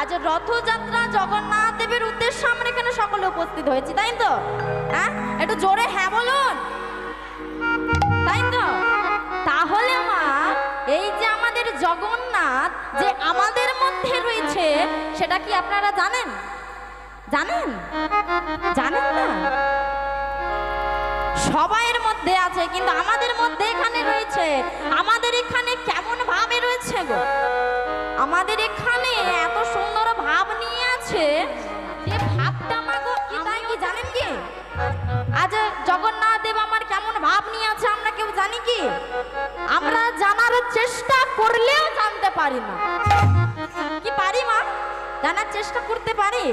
আজ রথযাত্রা জগন্নাথ দেবের উদ্দেশ্যে আমরা এখানে সকলে উপস্থিত হয়েছি, তাই তো? হ্যাঁ? একটু জোরে হ্যাঁ বলুন। তাই তো? তাহলে মা, এই যে আমাদের জগন্নাথ যে আমাদের মধ্যে রয়েছে, সেটা কি আপনারা জানেন? জানেন? জানেন না? সবাইয়ের মধ্যে আছে, কিন্তু আমাদের মধ্যে এখানে রয়েছে। আমাদের এখানে কেমন ভাবে রয়েছে গো? আমাদের এখানে এত সুন্দর ভাব নিয়ে আছে। যে ভাবটা মাগো কি কি জানেন কি? আজ জগন্নাথ দেব আমার কেমন ভাব নিয়ে আছে আমরা কেউ জানি কি? আমরা জানার চেষ্টা করলেও জানতে পারি না। কি পারি মা? জানার চেষ্টা করতে পারি?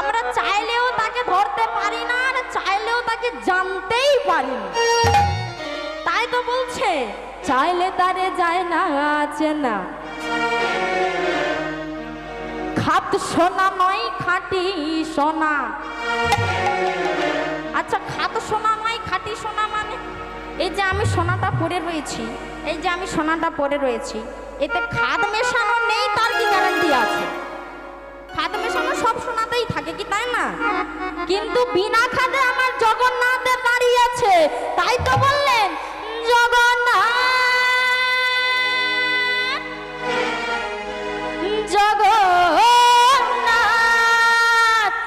আমরা চাইলেও তাকে ধরতে পারি না আর চাইলেও তাকে জানতেই পারি না। তাই তো বলছে, চাইলে তারে যায় না, আছে খাত সোনা নয়, খাঁটি সোনা। আচ্ছা খাত সোনা নয়, খাঁটি সোনা মানে? এই যে আমি সোনাটা পরে রয়েছি, এই যে আমি সোনাটা পরে রয়েছি, এতে খাদ মেশানো নেই, তার কি গ্যারান্টি আছে? খাদ মেশানো সব সোনাতেই থাকে কি, তাই না? কিন্তু বিনা খাদে আমার জগন্নাথের দাঁড়িয়ে আছে, তাই তো বললাম